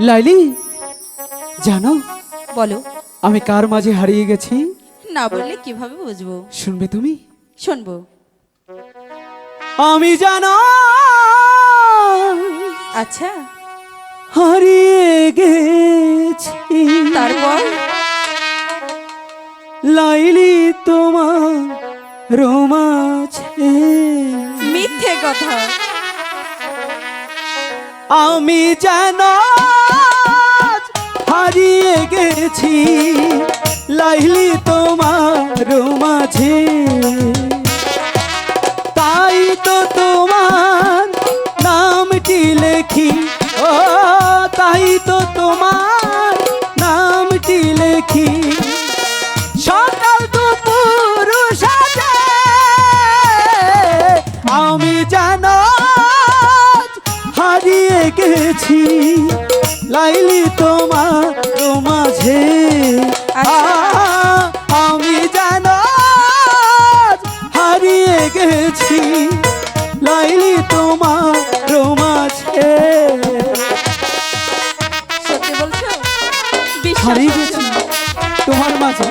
লাইলি জানো বলো। আমি কার মাঝে হারিয়ে গেছি? না বললে কীভাবে বুঝব? শুনবে তুমি? শুনব। আমি জানো আচ্ছা। হারিয়ে গেছি। তারপর? লাইলি তোমার রোমাছে মিথ্যে কথা। আমি যেন গেছি লাইলি তোমার মাঝে। তাই তো তোমার নামটি লেখি। ও, তাই তো তোমার নামটি লেখি। সকাল দুপুর আমি জানো হারিয়ে গেছি। লাইলি তোমার মাঝে। ঝে আমি যেন হারিয়ে গেছি। লাইলি তোমার মাঝে। ঝে হারিয়ে গেছি তোমার মাঝে।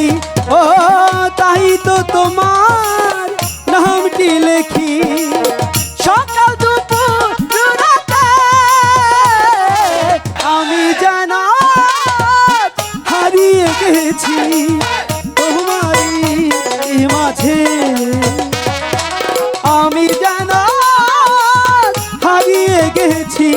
লেখি ও, তাই তো তোমার নামটি লেখি। সকাল দুপুর আমি যেন হারিয়ে গেছি তোমারই মাঝে। আমি যেন হারিয়ে গেছি